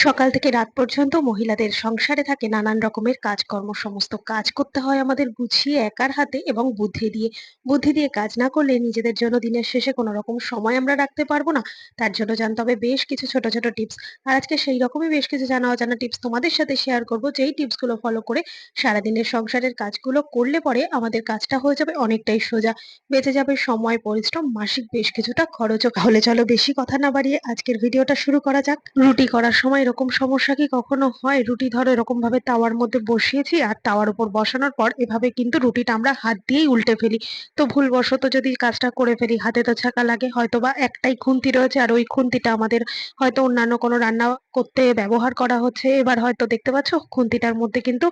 সকাল থেকে রাত পর্যন্ত মহিলাদের সংসারে থাকে নানান রকমের কাজকর্ম, সমস্ত কাজ করতে হয় আমাদের গুছিয়ে একার হাতে এবং বুদ্ধি দিয়ে। বুদ্ধি দিয়ে কাজ না করলে নিজেদের জন্য দিনের শেষে কোনো রকম সময় আমরা রাখতে পারব না। তার জন্য জানতে হবে বেশ কিছু ছোট ছোট টিপস। আর আজকে সেই রকমই বেশ কিছু জানা অজানা টিপস তোমাদের সাথে শেয়ার করব। যেই টিপসগুলো ফলো করে সারাদিনের সংসারের কাজগুলো করলে পরে আমাদের কাজটা হয়ে যাবে অনেকটাই সোজা। বেঁচে যাবে সময়, পরিশ্রম, মাসিক বেশ কিছুটা খরচও। তাহলে চলো বেশি কথা না বাড়িয়ে আজকের ভিডিওটা শুরু করা যাক। রুটি করার সময় এরকম সমস্যা কি কখনো হয়? রুটি ধরো এরকম ভাবে তাওয়ার মধ্যে বসিয়েছি আর তাওয়ার উপর বসানোর পর এভাবে কিন্তু রুটিটা আমরা হাত দিয়েই উল্টে ফেলি। তো ভুলবশত যদি কাজটা করে ফেলি, হাতে তো ছাকা লাগে হয়তো বা একটাই খুন্তি রয়েছে আর ওই খুন্তিটা আমাদের হয়তো অন্যান্য কোনো রান্না করতে ব্যবহার করা হচ্ছে। এবার হয়তো দেখতে পাচ্ছ, খুন্তিটার মধ্যে কিন্তু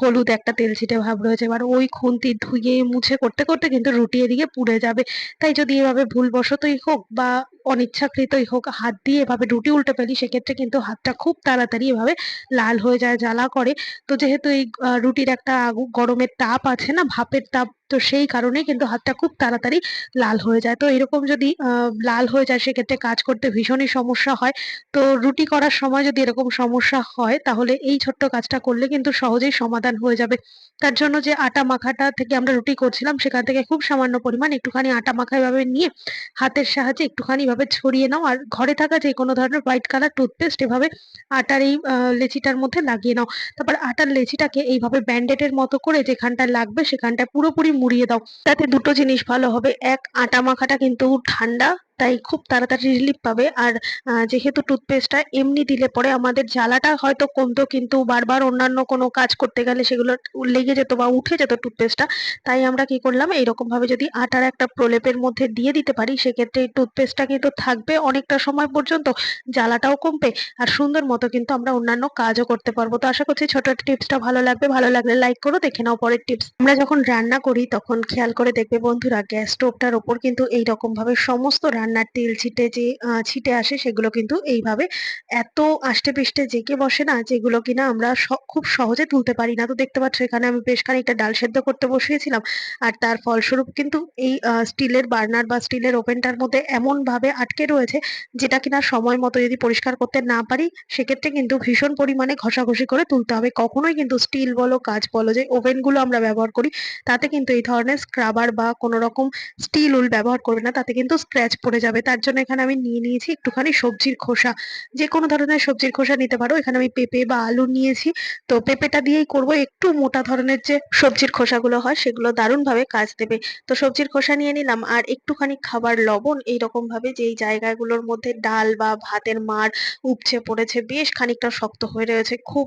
হলুদ একটা তেল ছিটে ভাব রয়েছে। এবার ওই খুন্তি ধুয়ে মুছে করতে করতে কিন্তু রুটি এদিকে পুড়ে যাবে। তাই যদি এভাবে ভুলবশতই হোক বা অনিচ্ছাকৃতই হোক, হাত দিয়ে এভাবে রুটি উল্টে ফেলি সেক্ষেত্রে কিন্তু হাতটা খুব তাড়াতাড়ি এভাবে লাল হয়ে যায়, জ্বালা করে। তো যেহেতু এই রুটির একটা গরমের তাপ আছে না, ভাপের তাপ তো সেই কারণে কিন্তু হাতটা খুব তাড়াতাড়ি লাল হয়ে যায়। তো এরকম যদি লাল হয়ে যায় সেক্ষেত্রে কাজ করতে ভীষণই সমস্যা হয়। তো রুটি করার সময় যদি এরকম সমস্যা হয় তাহলে এই ছোট্ট কাজটা করলে কিন্তু সহজেই সমাধান হয়ে যাবে। তার জন্য যে আটা মাখাটা থেকে আমরা রুটি করছিলাম সেখান থেকে খুব সামান্য পরিমাণ একটুখানি আটা মাখা এভাবে নিয়ে হাতের সাহায্যে একটুখানি এভাবে ছড়িয়ে নাও। আর ঘরে থাকা যে কোনো ধরনের হোয়াইট কালার টুথপেস্ট এভাবে আটার এই লেচিটার মধ্যে লাগিয়ে নাও। তারপর আটার লেচিটাকে এইভাবে ব্যান্ডেডের মতো করে যেখানটা লাগবে সেখানটা পুরোপুরি মুড়িয়ে দাও। তাতে দুটো জিনিস ভালো হবে। এক আটা মাখাটা কিন্তু ঠান্ডা তাই খুব তাড়াতাড়ি রিলিফ পাবে। আর যেহেতু টুথপেস্টটা এমনি দিলে পরে আমাদের জ্বালাটা হয়তো কমতো, কিন্তু বারবার অন্যান্য কোনো কাজ করতে গেলে সেগুলো লেগে যেত বা উঠে যেত টুথপেস্টটা তাই আমরা কি করলাম এইরকম ভাবে যদি আটার একটা প্রলেপের মধ্যে দিয়ে দিতে পারি, সেক্ষেত্রে এই টুথপেস্টটা কিন্তু থাকবে অনেকটা সময় পর্যন্ত, জ্বালাটাও কমবে আর সুন্দর মতো কিন্তু আমরা অন্যান্য কাজও করতে পারব। তো আশা করছি ছোট টিপসটা ভালো লাগবে, ভালো লাগলে লাইক করো, দেখে নাও পরের টিপস আমরা যখন রান্না করি, তখন খেয়াল করে দেখবে বন্ধুরা, গ্যাস স্টোভটার ওপর কিন্তু এইরকম ভাবে সমস্ত রান্নার তেল ছিটে যে ছিটে আসে সেগুলো কিন্তু এইভাবে এত আষ্টে পৃষ্ঠে জেঁকে বসে না যেগুলো কিনা আমরা খুব সহজে তুলতে পারি না। তো দেখতে পাচ্ছ এখানে আমি বেশ খানিকটা ডাল সেদ্ধ করতে বসিয়েছিলাম। আর তার ফলস্বরূপ কিন্তু এই স্টিলের বার্নার বা স্টিলের ওপেনটার মধ্যে এমন ভাবে আটকে রয়েছে যেটা কিনা সময় মতো যদি পরিষ্কার করতে না পারি সেক্ষেত্রে কিন্তু ভীষণ পরিমাণে ঘষাঘষি করে তুলতে হবে। কখনোই কিন্তু স্টিল বলো কাজ বলো, যে ওভেনগুলো আমরা ব্যবহার করি তাতে কিন্তু এই ধরনের স্ক্রাবার বা কোনো রকম স্টিল উল ব্যবহার করবে না। তাতে কিন্তু স্ক্র্যাচ পড়ে যাবে। তার জন্য এখানে আমি নিয়ে নিয়েছি একটুখানি সবজির খোসা। যে কোনো ধরনের সবজির খোসা নিতে পারো। এখানে আমি পেঁপে বা আলু নিয়েছি। তো পেঁপেটা দিয়েই করব। একটু মোটা ধরনের যে সবজির খোসাগুলো হয়, সেগুলো দারুণভাবে কাজ দেবে। তো সবজির খোসা নিয়ে নিলাম। আর একটুখানি খাবার লবণ এইরকম ভাবে যেই জায়গাগুলোর মধ্যে ডাল বা ভাতের মার উপচে পড়েছে, বেশ খানিকটা শক্ত হয়ে রয়েছে। খুব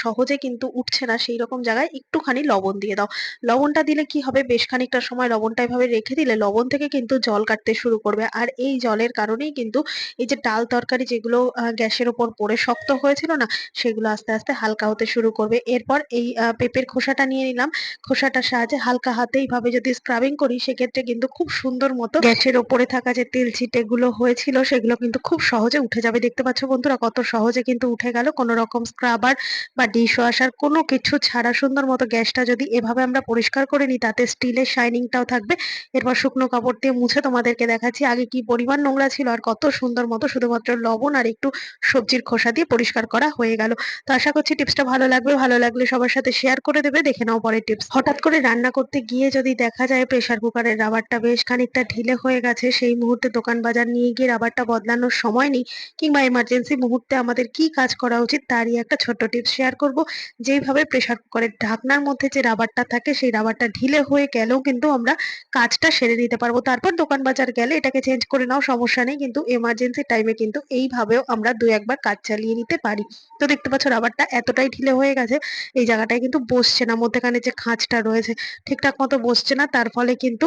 সহজে কিন্তু উঠছে না। সেই রকম জায়গায় একটুখানি লবণ দিয়ে দাও। লবণটা দিলে কি হবে? বেশ খানিকটা সময় লবণটা এভাবে রেখে দিলে লবণ থেকে কিন্তু জল কাটতে শুরু করবে। আর এই জলের কারণেই কিন্তু এই যে ডাল তরকারি যেগুলো গ্যাসের ওপর পড়ে শক্ত হয়েছিল না সেগুলো আস্তে আস্তে হালকা হতে শুরু করবে। এরপর এই পেঁপের খোসাটা নিয়ে নিলাম। খোসাটার সাহায্যে হালকা হাতে এইভাবে যদি স্ক্রাবিং করি সেক্ষেত্রে কিন্তু খুব সুন্দর মতো গ্যাসের ওপরে থাকা যে তেল ছিটে গুলো হয়েছিল সেগুলো কিন্তু খুব সহজে উঠে যাবে। দেখতে পাচ্ছ বন্ধুরা কত সহজে কিন্তু উঠে গেল। কোনো রকম স্ক্রাবার বা ডিশ ওয়াশার কোনো কিছু ছাড়া সুন্দর মতো গ্যাসটা যদি এভাবে আমরা পরিষ্কার করে নিই তাতে স্টিলের শাইনিংটাও থাকবে। এরপর শুকনো কাপড় দিয়ে মুছে তোমাদেরকে দেখাচ্ছি। আগে কি পরিমাণ নোংরা ছিল আর কত সুন্দর মতো শুধুমাত্র লবণ আর একটু সবজির খোসা দিয়ে পরিষ্কার করা হয়ে গেল। তো আশা করছি টিপসটা ভালো লাগবে। ভালো লাগলে সবার সাথে শেয়ার করে দেবে। দেখে নাও পরের টিপস হঠাৎ করে রান্না করতে গিয়ে যদি দেখা যায় প্রেসার কুকারের রাবারটা বেশ খানিকটা ঢিলে হয়ে গেছে, সেই মুহূর্তে দোকান বাজার নিয়ে গিয়ে রাবারটা বদলানোর সময় নেই কিংবা এমার্জেন্সি মুহূর্তে আমাদের কি কাজ করা উচিত তারই একটা ছোট্ট টিপস শেয়ার করব। যেইভাবে প্রেসার কুকারের ঢাকনার মধ্যে যে রাবারটা থাকে, সেই রাবারটা ঢিলে হয়ে গেলেও কিন্তু আমরা কাজটা সেরে নিতে পারব। তারপর দোকান বাজার গেলে এটাকে চেঞ্জ করে নাও, সমস্যা নেই। কিন্তু এমার্জেন্সি টাইমে কিন্তু এইভাবেও আমরা দু একবার কাজ চালিয়ে নিতে পারি। তো দেখতে পাচ্ছ রাবারটা এতটাই ঢিলে হয়ে গেছে, এই জায়গাটায় কিন্তু বসছে না। মধ্যেখানে যে খাঁজটা রয়েছে, ঠিকঠাক মতো বসছে না। তার ফলে কিন্তু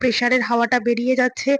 প্রেসারের হাওয়াটা বেরিয়ে যাচ্ছে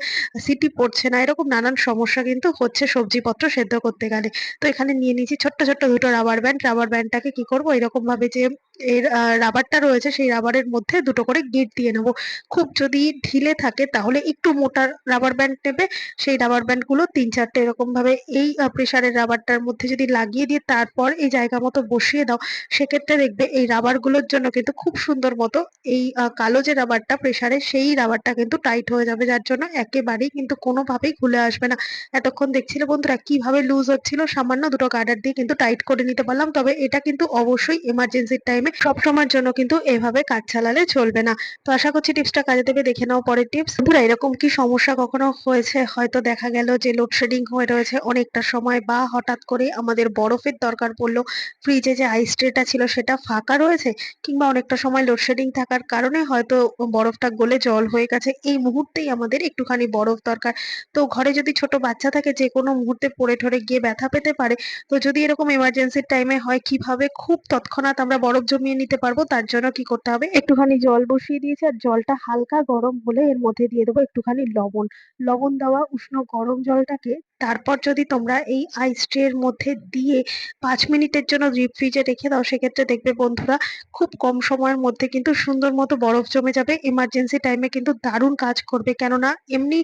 সিটি পড়ছে না, এরকম নানান সমস্যা কিন্তু হচ্ছে সবজিপত্র সেদ্ধ করতে গেলে। তো এখানে নিয়ে নিয়েছি ছোট্ট ছোট্ট দুটো রাবার ব্যান্ড রাবার ব্যান্ডটাকে কি করব? এরকম ভাবে যে এর রাবারটা রয়েছে সেই রাবারের মধ্যে দুটো করে গিঁট দিয়ে নেব। খুব যদি ঢিলে থাকে তাহলে একটু মোটা রাবার ব্যান্ড নেবে। সেই রাবার ব্যান্ডগুলো ৩-৪ টে এরকমভাবে এই আ প্রেশারের রাবারটার মধ্যে যদি লাগিয়ে দিয়ে তারপর এই জায়গা মতো বসিয়ে দাও, সেক্ষেত্রে দেখবে এই রাবারগুলোর জন্য কিন্তু খুব সুন্দর মতো এই কালো যে রাবারটা প্রেশারের সেই রাবারটা কিন্তু টাইট হয়ে যাবে। যার জন্য একেবারেই কিন্তু কোনোভাবেই খুলে আসবে না। এতক্ষণ দেখছিলে বন্ধুরা কীভাবে লুজ হচ্ছিল সামান্য দুটো গার্ডার দিয়ে কিন্তু টাইট করে নিতে পারলাম। তবে এটা কিন্তু অবশ্যই এমার্জেন্সির টাইমে সবসময়ের জন্য কিন্তু এভাবে কাজ চালালে চলবে না। তো আশা করছি টিপসটা কাজে দেবে। দেখে নাও পরের টিপস। বন্ধুরা, এরকম কি সমস্যা কখনো হয়েছে? হয়তো দেখা গেল যে লোডশেডিং হয়ে রয়েছে অনেকটা সময় বা হঠাৎ করে আমাদের বরফের দরকার পড়ল। ফ্রিজে যে আইস ট্রেটা ছিল সেটা ফাঁকা রয়েছে কিংবা অনেকটা সময় লোডশেডিং থাকার কারণে হয়তো বরফটা গলে জল হয়ে গেছে। এই মুহূর্তেই আমাদের একটুখানি বরফ দরকার। তো ঘরে যদি ছোট বাচ্চা থাকে যে কোনো মুহূর্তে পড়ে ঠরে গিয়ে ব্যথা পেতে পারে। তো যদি এরকম এমার্জেন্সির টাইমে হয়, কীভাবে খুব তৎক্ষণাৎ আমরা বরফ জমিয়ে নিতে পারব, তার জন্য কি করতে হবে? একটুখানি জল বসিয়ে দিয়েছি, আর জলটা হালকা গরম হলে এর মধ্যে দিয়ে দেবো একটুখানি লবণ। লবণ দেওয়া উষ্ণ গরম জলটাকে, তারপর যদি তোমরা এই আইস এর মধ্যে দিয়ে ৫ মিনিটের জন্য ডিপ ফ্রিজে রেখে দাও, সেক্ষেত্রে দেখবে বন্ধুরা খুব কম সময়ের মধ্যে কিন্তু সুন্দর মতো বরফ জমে যাবে। এমার্জেন্সি টাইমে কিন্তু দারুণ কাজ করবে। কেননা এমনি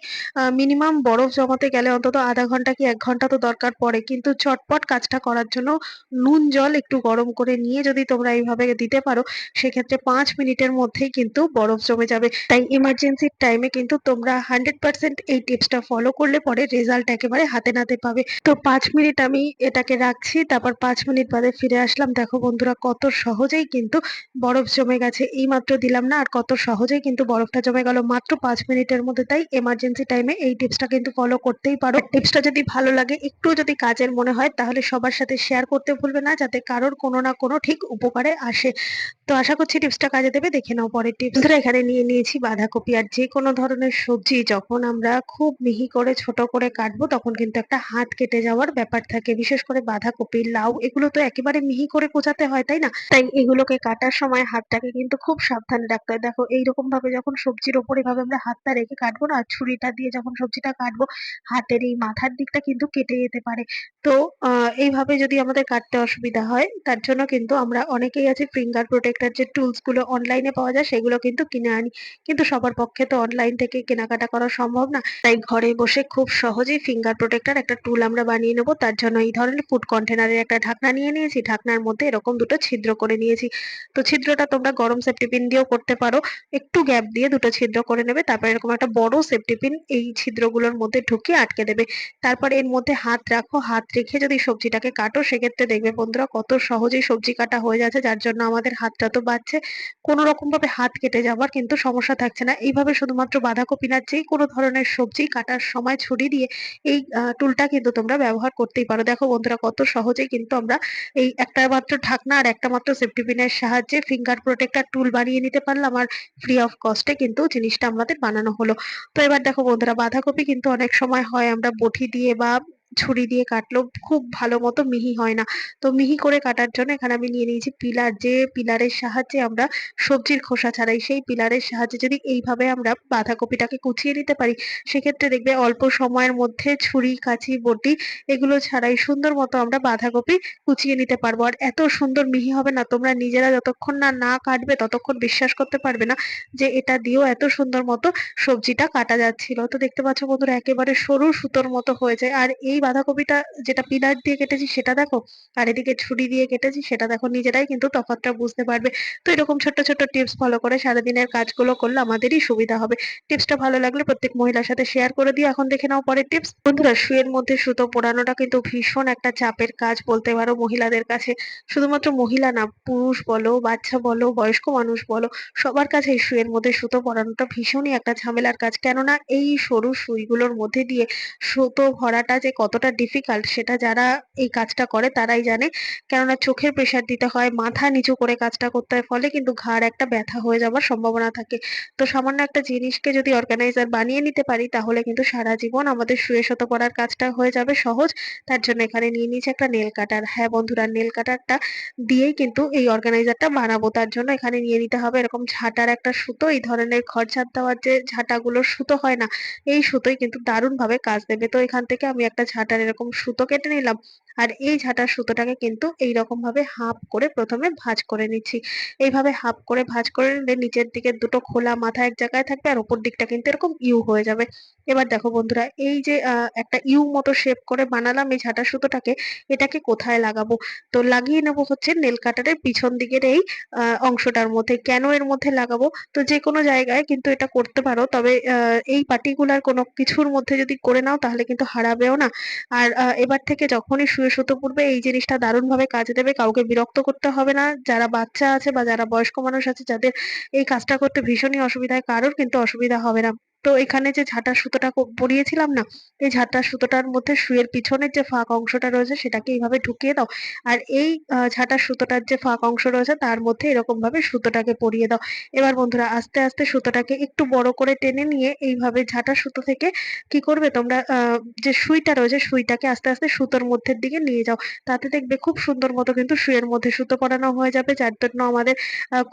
মিনিমাম বরফ জমাতে গেলে অন্তত আধা ঘণ্টা কি এক ঘণ্টা তো দরকার পড়ে। কিন্তু চটপট কাজটা করার জন্য নুন জল একটু গরম করে নিয়ে যদি তোমরা এইভাবে দিতে পারো, সেক্ষেত্রে ৫ মিনিটের মধ্যেই কিন্তু বরফ জমে যাবে। তাই এমার্জেন্সির টাইমে কিন্তু তোমরা 100% এই টিপসটা ফলো করলে পরে রেজাল্ট একেবারে হাতে নাতে পাবে। তো ৫ মিনিট আমি এটাকে রাখছি। তারপর ৫ মিনিট বাদে ফিরে আসলাম। দেখো বন্ধুরা কত সহজেই কিন্তু বরফ জমে গেছে। এইমাত্র দিলাম না, আর কত সহজেই কিন্তু বরফটা জমে গেল মাত্র ৫ মিনিটের মধ্যে। তাই এমার্জেন্সি টাইমে এই টিপসটা কিন্তু ফলো করতেই পারো। টিপসটা যদি ভালো লাগে একটুও যদি কাজের মনে হয়, তাহলে সবার সাথে শেয়ার করতে ভুলবে না, যাতে কারোর কোনো না কোনো ঠিক উপকারে আসে। তো আশা করছি টিপসটা কাজে দেবে। দেখে নাও পরের টিপস। বন্ধুরা এখানে নিয়ে নিয়েছি বাঁধাকপি আর যেকোনো ধরনের সবজি যখন আমরা খুব মিহি করে ছোট করে কাটবো তখন কিন্তু একটা হাত কেটে যাওয়ার ব্যাপার থাকে। বিশেষ করে বাঁধাকপি, লাউ এগুলো তো একেবারে মিহি করে কোচাতে হয় তাই না? তাই এগুলোকে কাটার সময় হাতটাকে কিন্তু খুব সাবধানে রাখতে হয়। দেখো এইরকম ভাবে যখন সবজির ওপর এভাবে আমরা হাতটা রেখে কাটবো না ছুরিটা দিয়ে যখন সবজিটা কাটবো হাতের এই মাথার দিকটা কিন্তু কেটে যেতে পারে। তো এইভাবে যদি আমাদের কাটতে অসুবিধা হয় তার জন্য কিন্তু আমরা অনেকেই আছে ফিঙ্গার প্রোটেক্টর যে টুলসগুলো অনলাইনে পাওয়া যায়, সেগুলো কিন্তু কিনে আনি। কিন্তু সবার পক্ষে তো অনলাইন থেকে কেনাকাটা করা সম্ভব না। তাই ঘরে বসে খুব সহজেই ফিঙ্গার প্রোটেক্টর একটা টুল আমরা বানিয়ে নেব তার জন্য এই ধরনের ফুড কন্টেনারের একটা ঢাকনা নিয়ে নিয়েছি। ঢাকনার মধ্যে এরকম দুটো ছিদ্র করে নিয়েছি। তো ছিদ্রটা তোমরা গরম সেফটি পিন দিয়েও করতে পারো। একটু গ্যাপ দিয়ে দুটো ছিদ্র করে নেবে। তারপর এরকম একটা বড় সেফটি পিন এই ছিদ্রগুলোর মধ্যে ঢুকিয়ে আটকে দেবে। তারপর এর মধ্যে হাত রাখো। হাত রেখে যদি সবজিটাকে কাটো, সেক্ষেত্রে দেখবে বন্ধুরা কত সহজেই সবজি কাটা হয়ে যাচ্ছে। যার জন্য আমাদের হাতটা তো বাঁচছে। কোনো রকম ভাবে হাত কেটে যাওয়ার কিন্তু সমস্যা থাকছে না। এইভাবে শুধুমাত্র বাঁধাকপি না যেকোনো ধরনের সবজি কাটার সময় ছুরি দিয়ে এই টুলটা কিন্তু তোমরা ব্যবহার করতেই পারো। দেখো বন্ধুরা, কত সহজেই কিন্তু আমরা এই একটা মাত্র ঢাকনা আর একটা মাত্র সেফটি পিনের সাহায্যে ফিঙ্গার প্রোটেক্টর টুল বানিয়ে নিতে পারলাম আর ফ্রি অফ কস্টে কিন্তু জিনিসটা আমাদের বানানো হলো। তো এবার দেখো বন্ধুরা, বাঁধাকপি কিন্তু অনেক সময় হয় আমরা বটি দিয়ে বা ছুরি দিয়ে কাটলেও খুব ভালো মতো মিহি হয় না। তো মিহি করে কাটার জন্য এখানে আমি নিয়ে নিয়েছি পিলার। যে পিলারের সাহায্যে আমরা সবজির খোসা ছাড়াই সেই পিলারের সাহায্যে যদি এইভাবে আমরা বাঁধাকপিটাকে কুচিয়ে নিতে পারি সেক্ষেত্রে দেখবে অল্প সময়ের মধ্যে ছুরি, কাঁচি, বটি এগুলো ছাড়াই সুন্দর মতো আমরা বাঁধাকপি কুচিয়ে নিতে পারব। আর এত সুন্দর মিহি হবে না তোমরা নিজেরা যতক্ষণ না, না কাটবে ততক্ষণ বিশ্বাস করতে পারবে না যে এটা দিয়েও এত সুন্দর মতো সবজিটা কাটা যাচ্ছিল। তো দেখতে পাচ্ছ বন্ধুরা একেবারে সরু সুতোর মতো হয়েছে। আর এই বাঁধাকপিটা যেটা পিলার দিয়ে কেটেছি সেটা দেখো আর এদিকে ছুরি দিয়ে কেটেছি সেটা দেখো নিজেরাই কিন্তু তফাৎটা বুঝতে পারবে। তো এরকম ছোট্ট, ছোট্ট টিপস ফলো করে সারাদিনের কাজগুলো করলে আমাদেরই সুবিধা হবে। টিপসটা ভালো লাগলে প্রত্যেক মহিলার সাথে শেয়ার করে দিও। এখন দেখে নাও পরের টিপস। বন্ধুরা শুয়ের মধ্যে সুতো পরানোটা কিন্তু ভীষণ একটা চাপের কাজ বলতে পারো মহিলাদের কাছে। শুধুমাত্র মহিলা না পুরুষ বলো, বাচ্চা বলো, বয়স্ক মানুষ বলো সবার কাছেই শুয়ের মধ্যে সুতো পরানোটা ভীষণই একটা ঝামেলার কাজ। কেননা এই সরু সুইগুলোর মধ্যে দিয়ে সুতো ভরাটা যে কতটা ডিফিকাল্ট সেটা যারা এই কাজটা করে তারাই জানে। কেননা চোখের প্রেশার দিতে হয়, মাথা নিচু করে কাজটা করতে হয়। ফলে কিন্তু ঘাড় একটা ব্যথা হয়ে যাওয়ার সম্ভাবনা থাকে। তো সামান্য একটা জিনিসকে যদি অর্গানাইজার বানিয়ে নিতে পারি তাহলে কিন্তু সারা জীবন আমাদের শুয়ে সুতো পরার কাজটা হয়ে যাবে সহজ। তার জন্য এখানে নিয়ে নিয়েছি একটা নেল কাটার। হ্যাঁ বন্ধুরা নেল কাটারটা দিয়েই কিন্তু এই অর্গানাইজারটা বানাবো। তার জন্য এখানে নিয়ে নিতে হবে এরকম ঝাঁটার একটা সুতো। এই ধরনের ঘরঝাড় দেওয়ার যে ঝাঁটাগুলোর সুতো হয় না? এই সুতোই কিন্তু দারুণভাবে কাজ দেবে। তো এখান থেকে আমি একটা ঝাঁটা ঝাঁটার এরকম সুতো কেটে নিলাম। আর এই ঝাঁটার সুতোটাকে কিন্তু এইরকম ভাবে হাফ করে প্রথমে ভাঁজ করে নিচ্ছি। এইভাবে হাফ করে ভাঁজ করে নিলে নিচের দিকে দুটো খোলা মাথা এক জায়গায় থাকবে আর ওপর দিকটা কিন্তু এরকম ইউ হয়ে যাবে। এবার দেখো বন্ধুরা, এই যে একটা ইউ মতো শেপ করে বানালাম এই ঝাঁটার সুতোটাকে, এটাকে কোথায় লাগাবো? তো লাগিয়ে নেব হচ্ছে নেল কাটারের পিছন দিকের এই অংশটার মধ্যে। কেন এর মধ্যে লাগাবো? তো যে কোনো জায়গায় কিন্তু এটা করতে পারো। তবে এই পার্টিকুলার কোনো কিছুর মধ্যে যদি করে নাও তাহলে কিন্তু হারাবেও না। আর এবার থেকে যখনই শুয়ে শুতে পড়বে, এই জিনিসটা দারুণ ভাবে কাজে দেবে। কাউকে বিরক্ত করতে হবে না। যারা বাচ্চা আছে বা যারা বয়স্ক মানুষ আছে, যাদের এই কাজটা করতে ভীষণই অসুবিধা হয় কারোর কিন্তু অসুবিধা হবে না। তো এখানে যে ঝাঁটার সুতোটা পরিয়েছিলাম না, এই ঝাঁটার সুতোটার মধ্যে শুয়ের পিছনের যে ফাঁক অংশটা রয়েছে সেটাকে এইভাবে ঢুকিয়ে দাও। আর এই ঝাঁটার সুতোটার যে ফাঁক অংশ রয়েছে তার মধ্যে এরকম ভাবে সুতোটাকে পরিয়ে দাও। এবার বন্ধুরা আস্তে আস্তে সুতোটাকে একটু বড় করে টেনে নিয়ে এইভাবে ঝাঁটার সুতো থেকে কি করবে তোমরা যে সুইটা রয়েছে সুইটাকে আস্তে আস্তে সুতোর মধ্যের দিকে নিয়ে যাও। তাতে দেখবে খুব সুন্দর মতো কিন্তু শুয়ের মধ্যে সুতো পরানো হয়ে যাবে, যার জন্য আমাদের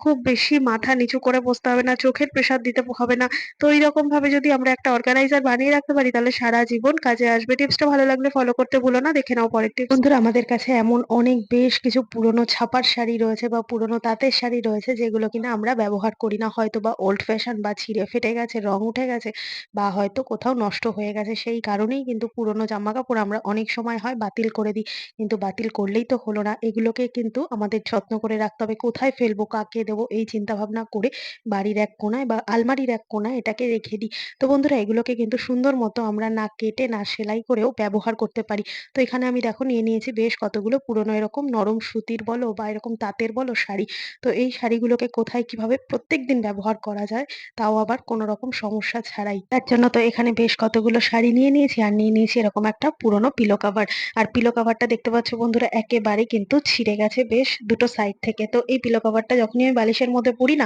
খুব বেশি মাথা নিচু করে বসতে হবে না, চোখের প্রেসার দিতে হবে না। তো এইরকম ভাবে যদি আমরা একটা অর্গানাইজার বানিয়ে রাখতে পারি, তাহলে সারা জীবন কাজে আসবে। টিপসটা ভালো লাগলে ফলো করতে ভুলো না, দেখে নাও পরের টিপস বন্ধুরা, আমাদের কাছে এমন অনেক বেশ কিছু পুরনো ছাপার শাড়ি রয়েছে বা পুরনো তাঁতের শাড়ি রয়েছে, যেগুলো কিনা আমরা ব্যবহার করি না। হয়তো বা ওল্ড ফ্যাশন বা ছিঁড়ে ফেটে গেছে, রং উঠে গেছে, বা হয়তো কোথাও নষ্ট হয়ে গেছে। সেই কারণেই কিন্তু পুরনো জামা কাপড় আমরা অনেক সময় হয় বাতিল করে দিই, কিন্তু বাতিল করলেই তো হলো না। এগুলোকে কিন্তু আমাদের যত্ন করে রাখতে হবে। কোথায় ফেলব, কাকে দেবো, এই চিন্তা ভাবনা করে বাড়ির এক কোণায় বা আলমারির এক কোণায় এটাকে রেখে দিই। তো বন্ধুরা এগুলোকে কিন্তু সুন্দর মতো আমরা না কেটে, না সেলাই করেও ব্যবহার করতে পারি। তো এখানে আমি দেখো নিয়ে নিয়েছি বেশ কতগুলো পুরনো এরকম নরম সুতির বলো বা এরকম তাঁতের বলো শাড়ি। তো এই শাড়িগুলোকে কোথায় কীভাবে প্রত্যেকদিন ব্যবহার করা যায় তাও আবার কোনো রকম সমস্যা ছাড়াই। তার জন্য তো এখানে বেশ কতগুলো শাড়ি নিয়ে নিয়েছি আর নিয়ে নিয়েছি এরকম একটা পুরনো পিলো কাভার আর পিলো কাভারটা দেখতে পাচ্ছ বন্ধুরা একেবারে কিন্তু ছিঁড়ে গেছে বেশ দুটো সাইড থেকে। তো এই পিলো কাভারটা যখনই আমি বালিশের মধ্যে পড়ি না,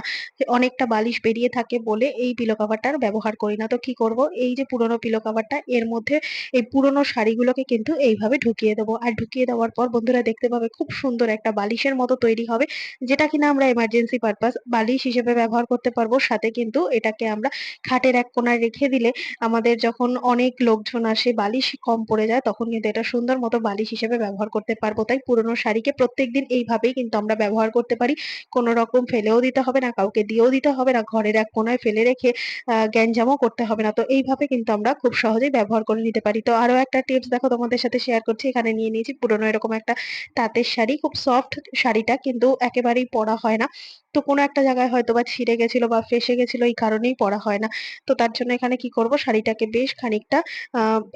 অনেকটা বালিশ বেরিয়ে থাকে বলে এই পিলো কাভারটা আর ব্যবহার করি না, তো কি করব? এই যে পুরনো পিলো কাভারটা এর মধ্যে এই পুরনো শাড়িগুলোকে কিন্তু এইভাবে ঢুকিয়ে দেবো। আর ঢুকিয়ে দেওয়ার পর বন্ধুরা দেখতে পাবে খুব সুন্দর একটা বালিশের মতো তৈরি হবে, যেটা কিনা আমরা এমার্জেন্সি পারপাস বালিশ হিসেবে ব্যবহার করতে পারব। সাথে কিন্তু এটাকে আমরা খাটের এক কোণায় রেখে দিলে আমাদের যখন অনেক লোকজন আসে, বালিশ কম পড়ে যায়, তখন কিন্তু এটা সুন্দর মতো বালিশ হিসেবে ব্যবহার করতে পারব। তাই পুরনো শাড়িকে প্রত্যেকদিন এইভাবেই কিন্তু আমরা ব্যবহার করতে পারি। কোনো রকম ফেলেও দিতে হবে না, কাউকে দিয়েও দিতে হবে না। ঘরের এক কোণায় ফেলে রেখে, আহ গ্যাঞ্জামও করতে হবে না। তো এইভাবে কিন্তু আমরা খুব সহজেই ব্যবহার করে নিতে পারি। তো আরও একটা টিপস দেখো তোমাদের সাথে শেয়ার করছি। এখানে নিয়ে নিয়েছি। পুরনো এরকম একটা তাঁতের শাড়ি। খুব সফট শাড়িটা কিন্তু একেবারেই পরা হয় না। তো কোনো একটা জায়গায় হয়তো বা ছিঁড়ে গেছিল বা ফেসে গেছিল, এই কারণেই পরা হয় না। তো তার জন্য এখানে কি করব? শাড়িটাকে বেশ খানিকটা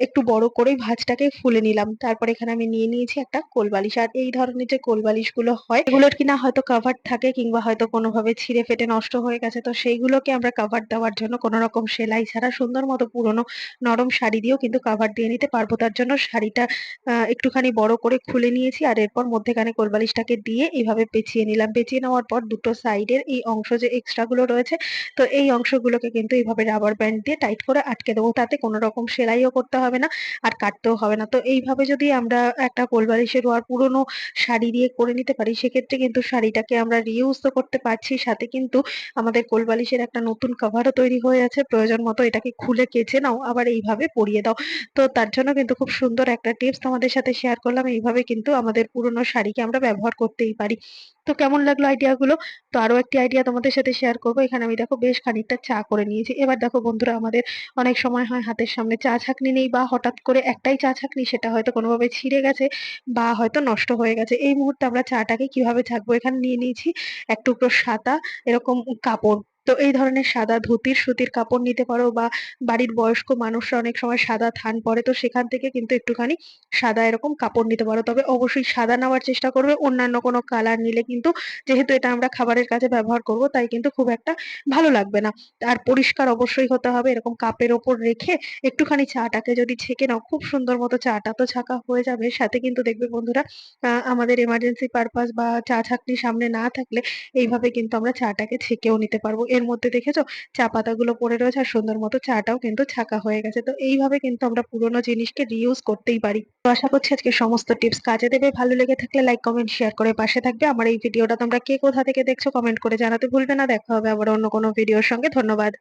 একটু বড় করেই ভাঁজটাকে ফুলে নিলাম। তারপর এখানে আমি নিয়ে নিয়েছি একটা কোলবালিশ। আর এই ধরনের যে কোলবালিশগুলো হয়, এগুলোর কিনা হয়তো কাভার থাকে কিংবা হয়তো কোনোভাবে ছিঁড়ে ফেটে নষ্ট হয়ে গেছে। তো সেইগুলোকে আমরা কাভার দেওয়ার জন্য কোনো রকম সেলাই ছাড়া সুন্দর মতো পুরোনো নরম শাড়ি দিয়েও কিন্তু কাভার দিয়ে নিতে পারব। তার জন্য শাড়িটা একটুখানি বড় করে খুলে নিয়েছি। আর এরপর মধ্যেখানে কোলবালিশটাকে দিয়ে এইভাবে পেঁচিয়ে নিলাম। পেঁচিয়ে নেওয়ার পর দুটো সাইডের এই অংশ যে এক্সট্রা গুলো রয়েছে, তো এই অংশগুলোকে কিন্তু এইভাবে রাবার ব্যান্ড দিয়ে টাইট করে আটকে দেবো। তাতে কোনো রকম সেলাইও করতে হবে না আর কাটতেও হবে না। তো এইভাবে যদি আমরা একটা কোলবালিশের আর পুরোনো শাড়ি দিয়ে করে নিতে পারি, সেক্ষেত্রে কিন্তু শাড়িটাকে আমরা রিউজ তো করতে পারছি। সাথে কিন্তু আমাদের কোলবালিশের একটা নতুন কভারও তৈরি হয়ে আছে। প্রয়োজন মতো এটাকে খুলে কেচে নাও, আবার এইভাবে পরিয়ে দাও। তো তার জন্য কিন্তু খুব সুন্দর একটা টিপস তোমাদের সাথে শেয়ার করলাম। এইভাবে কিন্তু আমাদের পুরোনো শাড়িকে আমরা ব্যবহার করতেই পারি। তো কেমন লাগল আইডিয়াগুলো তো আরও একটি আইডিয়া তোমাদের সাথে শেয়ার করব। এখানে আমি দেখো বেশ খানিকটা চা করে নিয়েছি। এবার দেখো বন্ধুরা, আমাদের অনেক সময় হয় হাতের সামনে চা ছাঁকনি নেই বা হঠাৎ করে একটাই চা ছাঁকনি সেটা হয়তো কোনোভাবে ছিঁড়ে গেছে বা হয়তো নষ্ট হয়ে গেছে। এই মুহূর্তে আমরা চাটাকে কীভাবে ছাঁকবো এখানে নিয়ে নিয়েছি এক টুকরো সাদা এরকম কাপড়। তো এই ধরনের সাদা ধুতির, সুতির কাপড় নিতে পারো বা বাড়ির বয়স্ক মানুষরা অনেক সময় সাদা থান পরে, তো সেখান থেকে কিন্তু একটুখানি সাদা এরকম কাপড় নিতে পারো। তবে অবশ্যই সাদা নেওয়ার চেষ্টা করবে। অন্যান্য কোনো কালার নিলে কিন্তু যেহেতু এটা আমরা খাবারের কাজে ব্যবহার করব, তাই কিন্তু খুব একটা ভালো লাগবে না। আর পরিষ্কার অবশ্যই হতে হবে, এরকম কাপের ওপর রেখে একটুখানি চাটাকে যদি ছেঁকে নাও, খুব সুন্দর মতো চাটা তো ছাকা হয়ে যাবে। সাথে কিন্তু দেখবে বন্ধুরা আমাদের এমার্জেন্সি পারপাস বা চা ছাঁকনি সামনে না থাকলে এইভাবে কিন্তু আমরা চাটাকে ছেঁকেও নিতে পারব। এর মধ্যে দেখেছ? চা পাতাগুলো পড়ে রয়েছে আর সুন্দর মতো চাটাও কিন্তু ছাকা হয়ে গেছে। তো এইভাবে কিন্তু আমরা পুরোনো জিনিসকে রিউজ করতেই পারি। তো আশা করছি আজকে সমস্ত টিপস কাজে দেবে। ভালো লেগে থাকলে লাইক কমেন্ট শেয়ার করে পাশে থাকবে। আমার এই ভিডিওটা তোমরা কে কোথা থেকে দেখছ কমেন্ট করে জানাতে ভুলবে না। দেখা হবে আবার অন্য কোনো ভিডিওর সঙ্গে। ধন্যবাদ।